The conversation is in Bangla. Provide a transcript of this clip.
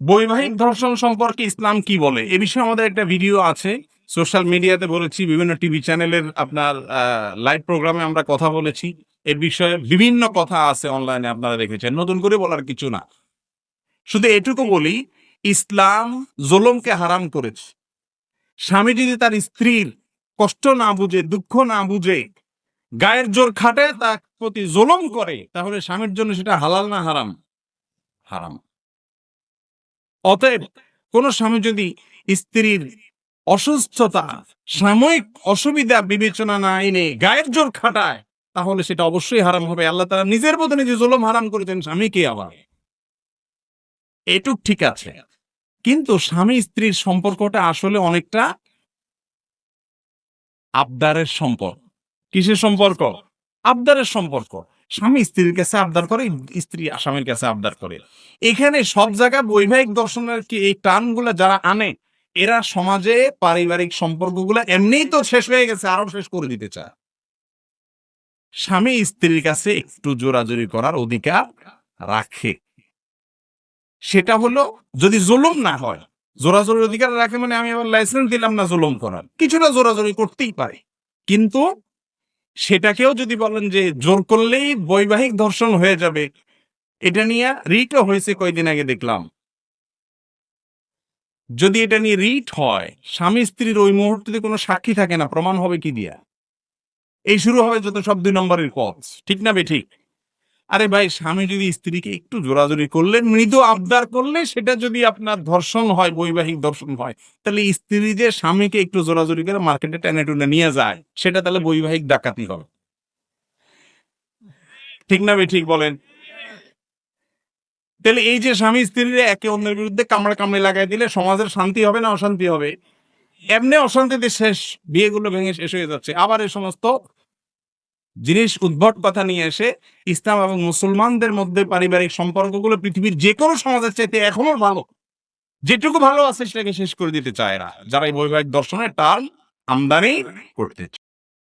বৈবাহিক ধর্ষণ সম্পর্কে ইসলাম কি বলে? এ বিষয়ে আমাদের একটা ভিডিও আছে। সোশ্যাল মিডিয়াতে বলেছি, বিভিন্ন টিভি চ্যানেলের আপনার লাইভ প্রোগ্রামে আমরা কথা বলেছি। এ বিষয়ে বিভিন্ন কথা আছে অনলাইনে আপনারা দেখেছেন। নতুন করে বলার কিছু না। শুধু এটুকু বলি, ইসলাম জোলমকে হারাম করেছে। স্বামী যদি তার স্ত্রীর কষ্ট না বুঝে, দুঃখ না বুঝে, গায়ের জোর খাটে তার প্রতি জোলম করে, তাহলে স্বামীর জন্য সেটা হালাল না হারাম? হারাম। অতএব কোন স্বামী যদি স্ত্রীর অসুস্থতা, সাময়িক অসুবিধা বিবেচনা না এনে গায়ের জোর খাটায়, তাহলে সেটা অবশ্যই হারাম হবে। আল্লাহ তারা নিজের মতো নিজে জুলুম হারাম করেছেন স্বামীকে আবার। এটুক ঠিক আছে। কিন্তু স্বামী স্ত্রীর সম্পর্কটা আসলে অনেকটা আবদারের সম্পর্ক। কিসের সম্পর্ক? আবদারের সম্পর্ক। স্বামী স্ত্রীর কাছে আবদার করে, স্ত্রী স্বামীর কাছে আবদার করে। এখানে সব জায়গায় বৈবাহিক দর্শনের কি এই টানগুলো যারা আনে, এরা সমাজে পারিবারিক সম্পর্কগুলো এমনিই তো শেষ হয়ে গেছে, আরও শেষ করে দিতে চায়। স্বামী স্ত্রীর কাছে একটু জোরাজুরি করার অধিকার রাখে। সেটা হলো, যদি জুলুম না হয়, জোরাজোরির অধিকার রাখে মানে আমি আবার লাইসেন্স দিলাম না জুলুম করার। কিছুটা জোরাজোরি করতেই পারে। কিন্তু সেটাকেও যদি বলেন যে জোর করলেই বৈবাহিক ধর্ষণ হয়ে যাবে, এটা নিয়ে রিটও হয়েছে কয়েকদিন আগে দেখলাম। যদি এটা নিয়ে রিট হয়, স্বামী স্ত্রীর ওই মুহূর্তে কোনো সাক্ষী থাকে না, প্রমাণ হবে কি দিয়া? এই শুরু হবে যত সব দুই নম্বরের কজ ঠিক না বে ঠিক? আরে ভাই, স্বামী যদি স্ত্রীকে একটু জোরাজোরি করলে মৃদু আবদার করলে সেটা যদি আপনার ধর্ষণ হয়, বৈবাহিক ধর্ষণ হয়, তাহলে স্ত্রী যে স্বামীকে একটু জোরাজোরি করে মার্কেটে টেনে টুনে নিয়ে যায়, সেটা তাহলে বৈবাহিক ডাকাতি হবে। ঠিক না বে ঠিক বলেন? তাহলে এই যে স্বামী স্ত্রীরা একে অন্যের বিরুদ্ধে কামড়া কামড়ে লাগাই দিলে সমাজের শান্তি হবে না অশান্তি হবে? এমনি অশান্তিতে শেষ, বিয়েগুলো ভেঙে শেষ হয়ে যাচ্ছে। আবার এই সমস্ত জিনিস উদ্ভট কথা নিয়ে এসে ইসলাম এবং মুসলমানদের মধ্যে পারিবারিক সম্পর্কগুলো পৃথিবীর যে কোনো সমাজের চাইতে এখনও ভালো। যেটুকু ভালো আছে সেটাকে শেষ করে দিতে চায় না। যারা এই বৈবাহিক দর্শনের টার্ম আমদানি করতে